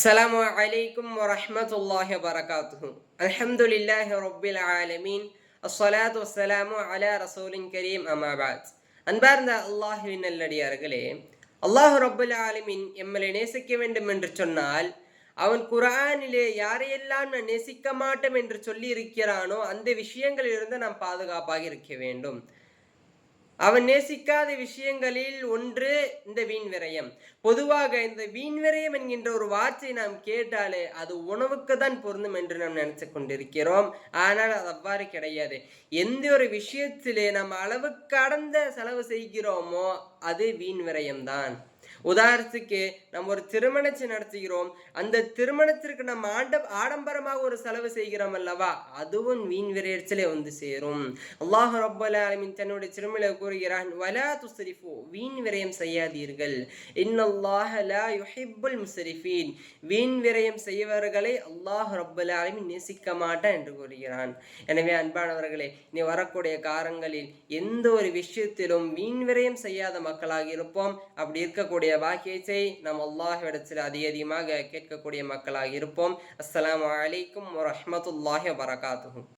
السلام عليكم ورحمة الله وبركاته الحمد لله رب العالمين الصلاة والسلام على رسول كريم أما بعد അൻപാർന്ന അള്ളാഹു അല്ലടി അറകളെ അള്ളാഹു റബ്ബുലാലിമിൻ എമ്മൽ അനേസിക്ക വേണ്ടും എന്ന് അവൻ ഖുർആാനിലെ യാറെയെല്ലാം അനേസിക്ക മാറ്റം എന്ന് ചൊല്ലി ഇരിക്കാനോ വിഷയങ്ങളിൽ വിഷയങ്ങളിലിരുന്ന് നാം പാതുകാപ്പാക്കി ഇരിക്ക വേണ്ടും. அவன் நேசிக்காத விஷயங்களில் ஒன்று இந்த வீண் விரயம். பொதுவாக இந்த வீண் விரயம் என்கின்ற ஒரு வார்த்தை நாம் கேட்டாலே அது உணவுக்கு தான் பொருந்தும் என்று நாம் நினைச்சு கொண்டிருக்கிறோம். ஆனால் அது அவ்வாறு கிடையாது. எந்த ஒரு விஷயத்திலே நாம் அளவு கடந்த செலவு செய்கிறோமோ அது வீண் விரயம்தான் உதாரணத்துக்கு நம்ம ஒரு திருமணத்தை நடத்துகிறோம். அந்த திருமணத்திற்கு நம்ம ஆண்ட ஆடம்பரமாக ஒரு செலவு செய்கிறோம் அல்லவா? அதுவும் வீண் விரைச்சலே வந்து சேரும். அல்லாஹ் ரப்பல் ஆலமின் தன்னுடைய திருமலை கூறுகிறான் வலா துஸ்ரிஃபு. வீண் விரயம் செய்யாதீர்கள். இன்னல்லாஹ லா யுஹிப்புல் முஸ்ரிஃபீன். வீண் விரயம் செய்வர்களை அல்லாஹ் ரப்பல் ஆலமின் நேசிக்க மாட்டான் என்று கூறுகிறான். எனவே அன்பானவர்களே இனி வரக்கூடிய காரங்களில் எந்த ஒரு விஷயத்திலும் வீண் விரயம் செய்யாத மக்களாக இருப்போம். அப்படி இருக்கக்கூடிய பாக்கியத்தை நம் அல்லாஹிடத்தில் அதிக அதிகமாக கேட்கக்கூடிய மக்களாக இருப்போம். அஸ்லாம் அலைக்கும் வரமத்துல்லாஹி வரகாத்துஹு